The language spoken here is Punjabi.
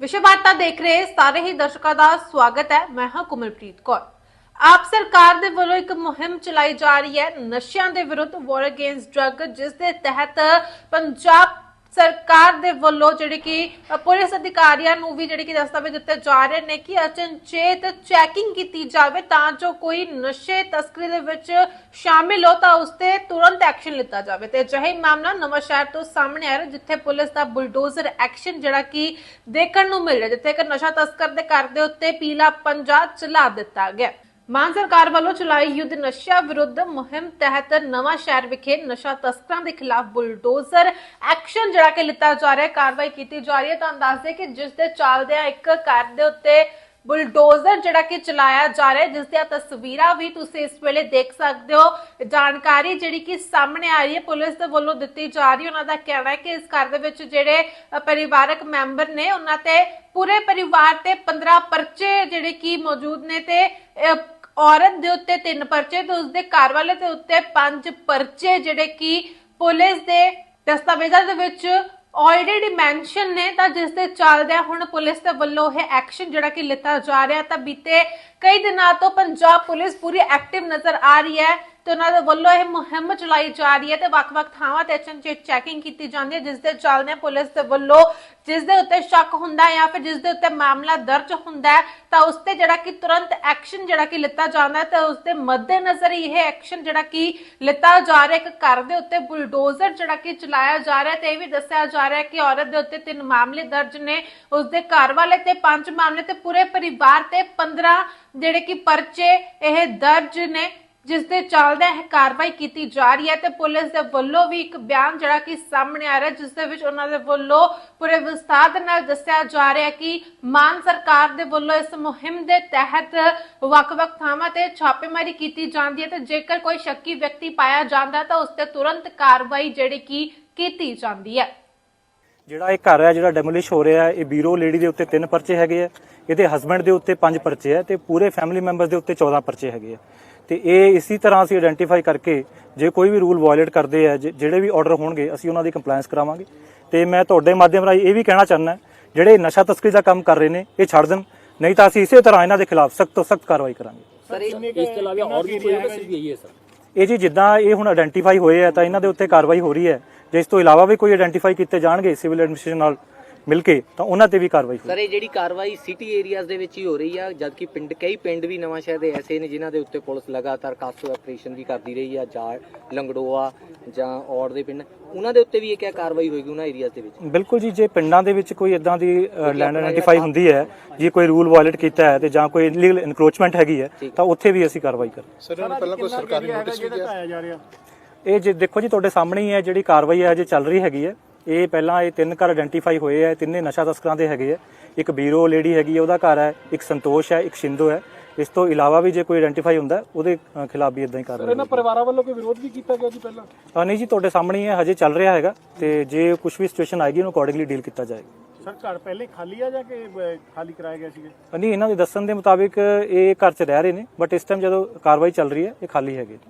ਵਿਸ਼ੇ ਵਾਰਤਾ ਦੇਖ ਰਹੇ ਸਾਰੇ ਹੀ ਦਰਸ਼ਕਾਂ ਦਾ ਸਵਾਗਤ ਹੈ। ਮੈਂ ਹਾਂ ਕੁਮਲਪ੍ਰੀਤ ਕੌਰ। ਆਪ ਸਰਕਾਰ ਦੇ ਵੱਲੋਂ ਇੱਕ ਮੁਹਿੰਮ ਚਲਾਈ ਜਾ ਰਹੀ ਹੈ। ਨਸ਼ਿਆਂ ਦੇ ਵਿਰੁੱਧ ਵਾਰ ਅਗੇਂਸਟ ਡਰੱਗ ਜਿਸ ਦੇ ਤਹਿਤ ਪੰਜਾਬ ਸਰਕਾਰ ਦੇ ਵੱਲੋਂ ਜਿਹੜੇ ਕਿ ਪੁਲਿਸ ਅਧਿਕਾਰੀਆਂ ਨੂੰ ਵੀ ਜਿਹੜੇ ਕਿ ਦਸਤਾਵੇਜ਼ ਦਿੱਤੇ ਜਾ ਰਹੇ ਨੇ ਕਿ ਅਚਨਚੇਤ ਚੈਕਿੰਗ ਕੀਤੀ ਜਾਵੇ ਤਾਂ ਜੋ ਕੋਈ ਨਸ਼ੇ ਤਸਕਰੀ ਦੇ ਵਿੱਚ ਸ਼ਾਮਿਲ ਹੋ ਤਾਂ ਉਸ ਤੇ ਤੁਰੰਤ ਐਕਸ਼ਨ ਲਿੱਤਾ ਜਾਵੇ। ਤੇ ਅਜਿਹਾ ਮਾਮਲਾ ਨਵਾਂ ਸ਼ਹਿਰ ਤੋਂ ਸਾਹਮਣੇ ਆ ਰਿਹਾ ਜਿੱਥੇ ਪੁਲਿਸ ਦਾ ਬੁਲਡੋਜ਼ਰ ਐਕਸ਼ਨ ਜਿਹੜਾ ਕਿ ਦੇਖਣ ਨੂੰ ਮਿਲ ਰਿਹਾ ਜਿੱਥੇ ਇੱਕ ਨਸ਼ਾ ਤਸਕਰ ਦੇ ਘਰ ਦੇ ਉੱਤੇ ਪੀਲਾ ਪੰਜਾ ਚਲਾ ਦਿੱਤਾ ਗਿਆ ਮਾਨ ਸਰਕਾਰ ਵੱਲੋਂ ਚਲਾਈ ਯੁੱਧ ਨਸ਼ਾ ਵਿਰੁੱਧ ਮੁਹਿੰਮ ਤਹਿਤ ਨਵਾਂ ਸ਼ਹਿਰ ਵਿਖੇ ਨਸ਼ਾ ਤਸਕਰਾਂ ਦੇ ਖਿਲਾਫ ਬੁਲਡੋਜ਼ਰ ਐਕਸ਼ਨ ਜਿਹੜਾ ਕਿ ਲਿੱਤਾ ਜਾ ਰਿਹਾ ਹੈ, ਕਾਰਵਾਈ ਕੀਤੀ ਜਾ ਰਹੀ ਹੈ। ਤਾਂ ਦੱਸਦੇ ਕਿ ਜਿਸ ਦੇ ਚੱਲਦਿਆਂ ਇੱਕ ਘਰ ਦੇ ਉੱਤੇ ਬੁਲਡੋਜ਼ਰ ਜਿਹੜਾ ਕਿ ਚਲਾਇਆ ਜਾ ਰਿਹਾ ਜਿਸ ਦੀਆਂ ਤਸਵੀਰਾਂ ਵੀ ਤੁਸੀਂ ਇਸ ਵੇਲੇ ਦੇਖ ਸਕਦੇ ਹੋ। ਜਾਣਕਾਰੀ ਜਿਹੜੀ ਕਿ ਸਾਹਮਣੇ ਆ ਰਹੀ ਹੈ, ਪੁਲਿਸ ਦੇ ਵੱਲੋਂ ਦਿੱਤੀ ਜਾ ਰਹੀ ਹੈ। ਉਹਨਾਂ ਦਾ ਕਹਿਣਾ ਹੈ ਕਿ ਇਸ ਘਰ ਦੇ ਵਿੱਚ ਜਿਹੜੇ ਪਰਿਵਾਰਕ ਮੈਂਬਰ ਨੇ, ਉਹਨਾਂ ਤੇ ਪੂਰੇ ਪਰਿਵਾਰ ਤੇ 15 ਪਰਚੇ ਜਿਹੜੇ ਕਿ ਮੌਜੂਦ ਨੇ ਤੇ ਔਰਤ ਦੇ ਉੱਤੇ ਤਿੰਨ ਪਰਚੇ ਤੇ ਉਸਦੇ ਘਰ ਵਾਲੇ ਦੇ ਉੱਤੇ ਪੰਜ ਪਰਚੇ, ਜਿਹੜੇ ਕਿ ਪੁਲਿਸ ਦੇ ਦਸਤਾਵੇਜ਼ਾਂ ਦੇ ਵਿੱਚ ਆਲਰੇਡੀ ਮੈਂਸ਼ਨ ਨੇ, ਤਾਂ ਜਿਸ ਦੇ ਚੱਲਦਿਆਂ ਹੁਣ ਪੁਲਿਸ ਦੇ ਵੱਲੋਂ ਇਹ ਐਕਸ਼ਨ ਜਿਹੜਾ ਕਿ ਲਿੱਤਾ ਜਾ ਰਿਹਾ, ਤਾਂ ਬੀਤੇ ਕਈ ਦਿਨਾਂ ਤੋਂ ਪੰਜਾਬ ਪੁਲਿਸ ਪੂਰੀ ਐਕਟਿਵ ਨਜ਼ਰ ਆ ਰਹੀ ਹੈ। ਤੇ ਉਹਨਾਂ ਦੇ ਵੱਲੋਂ ਇਹ ਮੁਹਿੰਮ ਚਲਾਈ ਜਾ ਰਹੀ ਹੈ ਤੇ ਵੱਖ-ਵੱਖ ਥਾਵਾਂ ਤੇ ਅਚਨਚੇਤ ਚੈਕਿੰਗ ਕੀਤੀ ਜਾਂਦੀ ਹੈ, ਜਿਸ ਦੇ ਚੱਲਦਿਆਂ ਪੁਲਿਸ ਦੇ ਵੱਲੋਂ ਜਿਸ ਦੇ ਉੱਤੇ ਸ਼ੱਕ ਹੁੰਦਾ ਹੈ ਜਾਂ ਫਿਰ ਜਿਸ ਦੇ ਉੱਤੇ ਮਾਮਲਾ ਦਰਜ ਹੁੰਦਾ ਹੈ, ਤਾਂ ਉਸ ਤੇ ਜਿਹੜਾ ਕਿ ਤੁਰੰਤ ਐਕਸ਼ਨ ਜਿਹੜਾ ਕਿ ਲਿੱਤਾ ਜਾਂਦਾ ਹੈ ਤੇ ਉਸ ਦੇ ਮੱਦੇਨਜ਼ਰ ਇਹ ਐਕਸ਼ਨ ਜਿਹੜਾ ਕਿ ਲਿੱਤਾ ਜਾ ਰਿਹਾ ਇੱਕ ਘਰ ਦੇ ਉੱਤੇ ਬੁਲਡੋਜ਼ਰ ਜਿਹੜਾ ਕਿ ਚਲਾਇਆ ਜਾ ਰਿਹਾ ਤੇ ਇਹ ਵੀ ਦੱਸਿਆ ਜਾ ਰਿਹਾ ਕਿ ਔਰਤ ਦੇ ਉੱਤੇ ਤਿੰਨ ਮਾਮਲੇ ਦਰਜ ਨੇ, ਉਸ ਦੇ ਘਰ ਵਾਲੇ ਤੇ ਪੰਜ ਮਾਮਲੇ ਤੇ ਪੂਰੇ ਪਰਿਵਾਰ ਤੇ 15 ਜਿਹੜੇ ਕਿ ਪਰਚੇ ਇਹ ਦਰਜ ਨੇ। ਜਿਸ ਦੇ ਚੱਲਦੇ ਇਹ ਕਾਰਵਾਈ ਕੀਤੀ ਜਾ ਰਹੀ ਹੈ ਤੇ ਪੁਲਿਸ ਦੇ ਵੱਲੋਂ ਵੀ ਇੱਕ ਬਿਆਨ ਜਿਹੜਾ ਕਿ ਸਾਹਮਣੇ ਆ ਰਿਹਾ, ਜਿਸ ਦੇ ਵਿੱਚ ਉਹਨਾਂ ਦੇ ਵੱਲੋਂ ਪੂਰੇ ਵਿਸਤਾਰ ਦੇ ਨਾਲ ਦੱਸਿਆ ਜਾ ਰਿਹਾ ਕਿ ਮਾਨ ਸਰਕਾਰ ਦੇ ਵੱਲੋਂ ਇਸ ਮੁਹਿੰਮ ਦੇ ਤਹਿਤ ਵੱਖ-ਵੱਖ ਥਾਵਾਂ ਤੇ ਛਾਪੇਮਾਰੀ ਕੀਤੀ ਜਾਂਦੀ ਹੈ ਤੇ ਜੇਕਰ ਕੋਈ ਸ਼ੱਕੀ ਵਿਅਕਤੀ ਪਾਇਆ ਜਾਂਦਾ ਤਾਂ ਉਸ ਤੇ ਤੁਰੰਤ ਕਾਰਵਾਈ ਜਿਹੜੀ ਕਿ ਕੀਤੀ ਜਾਂਦੀ ਹੈ। ਜਿਹੜਾ ਇਹ ਘਰ ਹੈ, ਜਿਹੜਾ ਡੈਮੋਲਿਸ਼ ਹੋ ਰਿਹਾ ਇਹ ਬੀਰੋ ਲੇਡੀ ਦੇ ਉੱਤੇ ਤਿੰਨ ਪਰਚੇ ਹੈਗੇ ਆ, ਇਹਦੇ ਹਸਬੰਡ ਦੇ ਉੱਤੇ ਪੰਜ ਪਰਚੇ ਹੈ ਤੇ ਪੂਰੇ ਫੈਮਿਲੀ ਮੈਂਬਰਸ ਦੇ ਉੱਤੇ 14 ਪਰਚੇ ਹੈਗੇ ਆ। ਤੇ ਇਹ ਇਸੇ ਤਰ੍ਹਾਂ ਅਸੀਂ ਆਇਡੈਂਟੀਫਾਈ ਕਰਕੇ ਜੇ ਕੋਈ ਵੀ ਰੂਲ ਵਾਇਲੇਟ ਕਰਦੇ ਆ ਜ- ਜਿਹੜੇ ਵੀ ਆਰਡਰ ਹੋਣਗੇ ਅਸੀਂ ਉਹਨਾਂ ਦੀ ਕੰਪਲਾਈਂਸ ਕਰਾਵਾਂਗੇ। ਤੇ ਮੈਂ ਤੁਹਾਡੇ ਮਾਧਿਅਮ ਰਾਹੀਂ ਇਹ ਵੀ ਕਹਿਣਾ ਚਾਹੁੰਦਾ ਜਿਹੜੇ ਨਸ਼ਾ ਤਸਕਰੀ ਦਾ ਕੰਮ ਕਰ ਰਹੇ ਨੇ ਇਹ ਛੱਡ ਦੇਣ। ਨਹੀਂ ਤਾਂ ਅਸੀਂ ਇਸੇ ਤਰ੍ਹਾਂ ਇਹਨਾਂ ਦੇ ਖਿਲਾਫ ਸਖਤ ਤੋਂ ਸਖਤ ਕਾਰਵਾਈ ਕਰਾਂਗੇ। ਸਰ ਇਹ- ਇਸ ਤੋਂ ਇਲਾਵਾ ਹੋਰ ਵੀ ਕੋਈ ਹੈ ਸਿਰਫ ਯਹੀ ਹੈ ਸਰ? ਇਹ ਜੀ ਜਿੱਦਾਂ ਇਹ ਹੁਣ ਆਇਡੈਂਟੀਫਾਈ ਹੋਏ ਆ ਤਾਂ ਇਹਨਾਂ ਦੇ ਉੱਤੇ ਕਾਰਵਾਈ ਹੋ ਰਹੀ ਹੈ। ਜੇ ਇਸ ਤੋਂ ਇਲਾਵਾ ਵੀ ਕੋਈ ਆਇਡੈਂਟੀਫਾਈ ਕੀਤੇ ਜਾਣਗੇ ਸਿਵਲ ਐਡਮਿਨਿਸਟ੍ਰੇਸ਼ਨ ਨਾਲ ਮਿਲ ਕੇ ਤਾਂ ਉਹਨਾਂ ਤੇ ਵੀ ਕਾਰਵਾਈ ਹੋਵੇਗੀ ਸਰ ਇਹ ਜਿਹੜੀ ਕਾਰਵਾਈ ਸਿਟੀ ਏਰੀਆਜ਼ ਦੇ ਵਿੱਚ ਹੀ ਹੋ ਰਹੀ ਆ ਜਦਕਿ ਪਿੰਡ ਕਈ ਪਿੰਡ ਵੀ ਨਵਾਂ ਸ਼ਹਿਰ ਦੇ ਐਸੇ ਨੇ ਜਿਨ੍ਹਾਂ ਦੇ ਉੱਤੇ ਪੁਲਿਸ ਲਗਾਤਾਰ ਕਾਸੋ ਆਪਰੇਸ਼ਨ ਵੀ ਕਰਦੀ ਰਹੀ ਆ ਜਾਂ ਲੰਗੜੋਆ ਜਾਂ ਔੜ ਦੇ ਪਿੰਡ ਉਹਨਾਂ ਦੇ ਉੱਤੇ ਵੀ ਇਹ ਕਿਆ ਕਾਰਵਾਈ ਹੋਏਗੀ ਉਹਨਾਂ ਏਰੀਆਜ਼ ਦੇ ਵਿੱਚ? ਬਿਲਕੁਲ ਜੀ ਜੇ ਪਿੰਡਾਂ ਦੇ ਵਿੱਚ ਕੋਈ ਇਦਾਂ ਦੀ ਲੈਂਡ ਆਇਡੈਂਟੀਫਾਈ ਹੁੰਦੀ ਹੈ ਜੇ ਕੋਈ ਰੂਲ ਵਾਇਲੇਟ ਕੀਤਾ ਹੈ ਤੇ ਜਾਂ ਕੋਈ ਇਲੀਗਲ ਇਨਕਰੋਚਮੈਂਟ ਹੈਗੀ ਹੈ ਤਾਂ ਉੱਥੇ ਵੀ ਅਸੀਂ ਕਾਰਵਾਈ ਕਰਾਂਗੇ। ਸਰ ਇਹਨਾਂ ਪਹਿਲਾਂ ਕੋਈ ਸਰਕਾਰੀ ਨੋਟਿਸ ਵੀ ਗਿਆ? ਇਹ ਜੇ ਦੇਖੋ ਜੀ ਤੁਹਾਡੇ ਸਾਹਮਣੇ ਹੀ ਹੈ ਜਿਹੜੀ ਕਾਰਵਾਈ ਹੈ ਜੇ ਚੱਲ ਰਹੀ ਹੈਗੀ ਹੈ। ਇਹ ਪਹਿਲਾਂ ਇਹ ਤਿੰਨ ਘਰ ਆਇਡੈਂਟੀਫਾਈ ਹੋਏ ਹੈ ਤਿੰਨੇ ਨਸ਼ਾ ਤਸਕਰਾਂ ਦੇ ਹੈਗੇ ਹੈ ਇੱਕ ਬੀਰੋ ਲੇਡੀ ਹੈਗੀ ਹੈ ਉਹਦਾ ਘਰ ਹੈ ਇੱਕ ਸੰਤੋਸ਼ ਹੈ ਇੱਕ ਸ਼ਿੰਦੋ ਹੈ। ਇਸ ਤੋਂ ਇਲਾਵਾ ਵੀ ਜੇ ਕੋਈ ਆਇਡੈਂਟੀਫਾਈ ਹੁੰਦਾ ਉਹਦੇ ਖਿਲਾਫ ਵੀ ਇਦਾਂ ਹੀ ਕਾਰਵਾਈ ਇਹਨਾਂ ਪਰਿਵਾਰਾਂ ਵੱਲੋਂ ਕੋਈ ਵਿਰੋਧ ਵੀ ਕੀਤਾ ਗਿਆ ਜੀ ਪਹਿਲਾਂ? ਹਾਂ ਨਹੀਂ ਜੀ ਤੁਹਾਡੇ ਸਾਹਮਣੇ ਹੀ ਹਜੇ ਚੱਲ ਰਿਹਾ ਹੈਗਾ ਤੇ ਜੇ ਕੁਝ ਵੀ ਸਿਚੁਏਸ਼ਨ ਆਏਗੀ ਉਹਨੂੰ ਅਕੋਰਡਿੰਗਲੀ ਡੀਲ ਕੀਤਾ ਜਾਏਗਾ। ਸਰ ਘਰ ਪਹਿਲੇ ਖਾਲੀ ਆ ਜਾਂ ਕਿ ਖਾਲੀ ਕਰਾਏ ਗਏ ਸੀਗੇ? ਨਹੀਂ ਇਹਨਾਂ ਦੇ ਦੱਸਣ ਦੇ ਮੁਤਾਬਿਕ ਇਹ ਘਰ 'ਚ ਰਹਿ ਰਹੇ ਨੇ ਬਟ ਇਸ ਟਾਈਮ ਜਦੋਂ ਕਾਰਵਾਈ ਚੱਲ ਰਹੀ ਹੈ ਇਹ ਖਾਲੀ ਹੈਗੇ